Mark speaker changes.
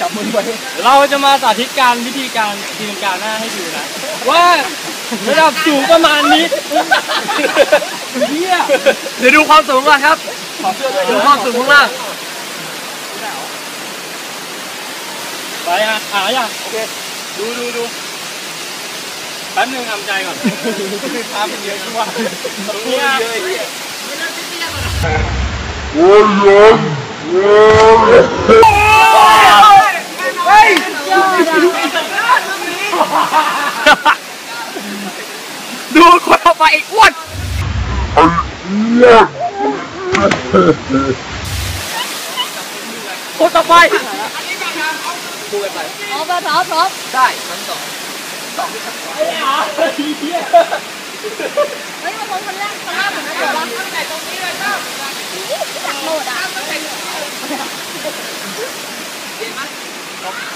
Speaker 1: จับมือไว้
Speaker 2: เราจะมาสาธิตการวิธีการตีลังกาหน้าให้ดูนะ ว่าระดับสูงประมาณนี้
Speaker 1: เฮีย
Speaker 2: เดี๋ยวดูความสูงก่อนครับ
Speaker 1: ขอเสื้อด้วย
Speaker 2: ดูความสูงข้างล่างไปอะหาอย่าง
Speaker 1: โอเค
Speaker 2: ดูดูดูแป๊บนึงทำใจก่อน
Speaker 1: พาไปเยอะจังวะ
Speaker 2: ตรงนี้อะ
Speaker 1: เยอะไอ้เฮีย
Speaker 2: ดูคนต่อไปอ้วนคนต่อไป
Speaker 1: ดูกันไป
Speaker 3: พร้อมพร้อมพร้อม
Speaker 1: ได้ชั้นสอง
Speaker 3: เฮ้ยมาคนคนแรกคนแรกเหมือนกันวะตั้งแต่ตรงนี้เลยก็อยากโหลดอะ